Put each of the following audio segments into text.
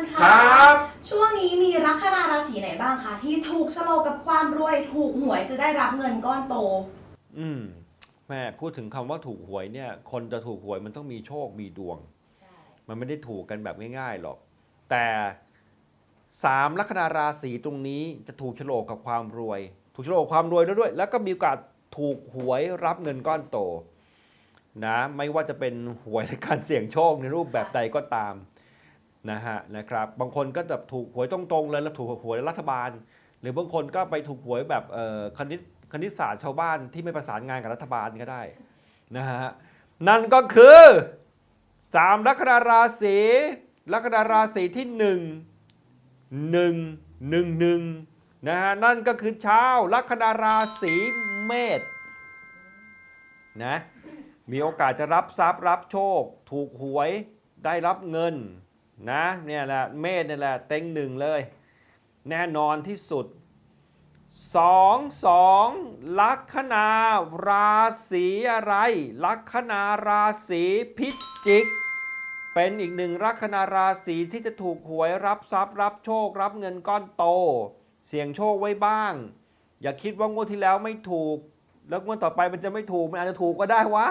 ย์ค่ะครับ ช่วงนี้มีลัคนาราศีไหนบ้างคะที่ถูกโฉลกกับความรวย ถูกหวยจะได้รับเงินก้อนโต อืมแม่พูดถึงคำว่าถูกหวยเนี่ย คนจะถูกหวยมันต้องมีโชคมีดวงมันไม่ได้ถูกกันแบบง่ายๆหรอก แต่สามลัคนาราศีตรงนี้จะถูกโฉลกกับความรวย ถูกโฉลกกับความรวยแล้วด้วย แล้วก็มีโอกาสถูกหวยรับเงินก้อนโต นะ ไม่ว่าจะเป็นหวยในการเสี่ยงโชคในรูปแบบใดก็ตาม นะฮะนะครับบางคนก็แบบถูกหวยตรงๆเลยแล้วถูกหวยรัฐบาล หรือบางคนก็ไปถูกหวยแบบเอ่อคณิตคณิตศาสตร์ชาวบ้านที่ไม่ประสานงานกับรัฐบาลก็ได้นะฮะนั่นก็คือสามลัคนาราศีลัคนาราศีที่หนึ่งหนึ่งหนึ่งหนึ่งนะฮะนั่นก็คือชาวลัคนาราศีเมษนะมีโอกาสจะรับทรัพย์รับโชค ถูกหวยได้รับเงิน นะเนี่ยแหละเมษเนี่ยแหละเต็งหนึ่งเลย แน่นอนที่สุดสองสองลัคนาราศีอะไร ลัคนาราศีพิจิก เป็นอีกหนึ่งลัคนาราศีที่จะถูกหวยรับทรัพย์ รับโชค รับเงินก้อนโต เสี่ยงโชคไว้บ้าง อย่าคิดว่างวดที่แล้วไม่ถูก แล้วงวดต่อไปมันจะไม่ถูก มันอาจจะถูกก็ได้วะ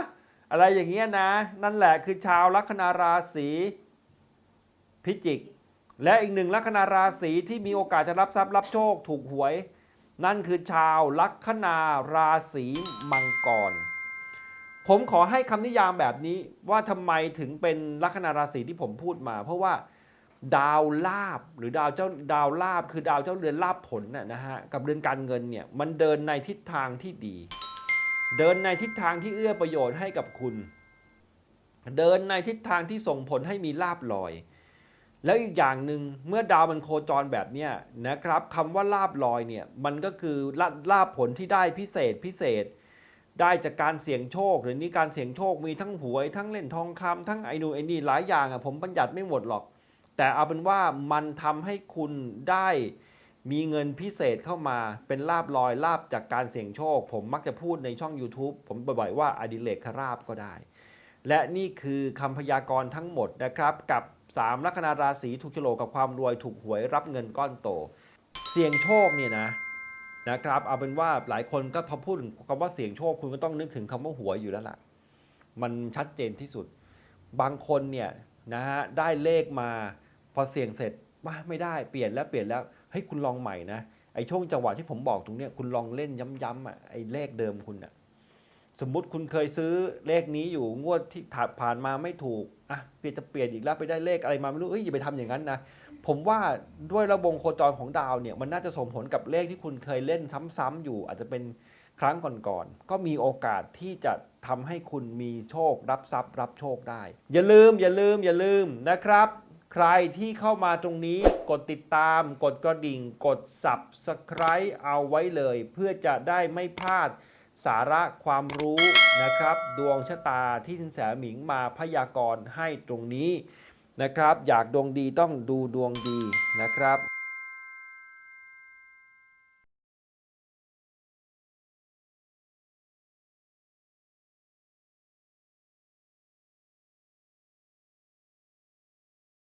อะไรอย่างเงี้ยนะ นั่นแหละคือชาวลัคนาราศี พิจิก และอีกหนึ่งลัคนาราศีที่มีโอกาสจะรับทรัพย์รับโชคถูกหวย นั่นคือชาวลัคนาราศีมังกร ผมขอให้คำนิยามแบบนี้ว่าทำไมถึงเป็นลัคนาราศีที่ผมพูดมา เพราะว่าดาวลาบหรือดาวเจ้าดาวลาบคือดาวเจ้าเรือนลาบผลน่ะนะฮะกับเรือนการเงินเนี่ยมันเดินในทิศทางที่ดี เดินในทิศทางที่เอื้อประโยชน์ให้กับคุณ เดินในทิศทางที่ส่งผลให้มีลาบลอย แล้วอีกอย่างหนึ่งเมื่อดาวมันโคจรแบบเนี้ยนะครับคำว่าลาบลอยเนี่ยมันก็คือลาลาบผลที่ได้พิเศษพิเศษ ได้จากการเสี่ยงโชคหรือนี่การเสี่ยงโชคมีทั้งหวย ทั้งเล่นทองคำทั้งไอ้นูไอ้นี่หลายอย่างอะผมบัญญัติไม่หมดหรอก แต่เอาเป็นว่ามันทำให้คุณได้มีเงินพิเศษเข้ามาเป็นลาบลอยลาบจากการเสี่ยงโชค ผมมักจะพูดในช่อง YouTube ผมบ่อยๆว่าอดิเลกคราบก็ได้ และนี่คือคำพยากรณ์ทั้งหมดนะครับกับ 3ลัคนาราศีถูกโฉลกกับความรวยถูกหวยรับเงินก้อนโต เสี่ยงโชคเนี่ยนะนะครับเอาเป็นว่าหลายคนก็พอพูดถึงคำว่าเสี่ยงโชคคุณก็ต้องนึกถึงคำว่าหวยอยู่แล้วล่ะ มันชัดเจนที่สุด บางคนเนี่ยนะฮะได้เลขมา พอเสี่ยงเสร็จว่าไม่ได้เปลี่ยนแล้วเปลี่ยนแล้วเฮ้ยคุณลองใหม่นะไอ้ช่วงจังหวะที่ผมบอกตรงเนี้ยคุณลองเล่นย้ำๆอะไอ้เลขเดิมคุณอะ สมมุติคุณเคยซื้อเลขนี้อยู่งวดที่ถัดผ่านมาไม่ถูกอะเปลี่ยนจะเปลี่ยนอีกแล้วไปได้เลขอะไรมาไม่รู้เอ้ยอย่าไปทำอย่างนั้นนะผมว่าด้วยระบบโคจรของดาวเนี่ยมันน่าจะส่งผลกับเลขที่คุณเคยเล่นซ้ำๆอยู่ อาจจะเป็นครั้งก่อนๆก็มีโอกาสที่จะทำให้คุณมีโชครับทรัพย์ รับโชคได้ อย่าลืมอย่าลืมอย่าลืมนะครับ ใครที่เข้ามาตรงนี้กดติดตาม กดกระดิ่ง กด subscribe เอาไว้เลย เพื่อจะได้ไม่พลาด สาระความรู้นะครับ ดวงชะตาที่สินแสหมิงมาพยากรณ์ให้ตรงนี้นะครับ อยากดวงดีต้องดูดวงดีนะครับ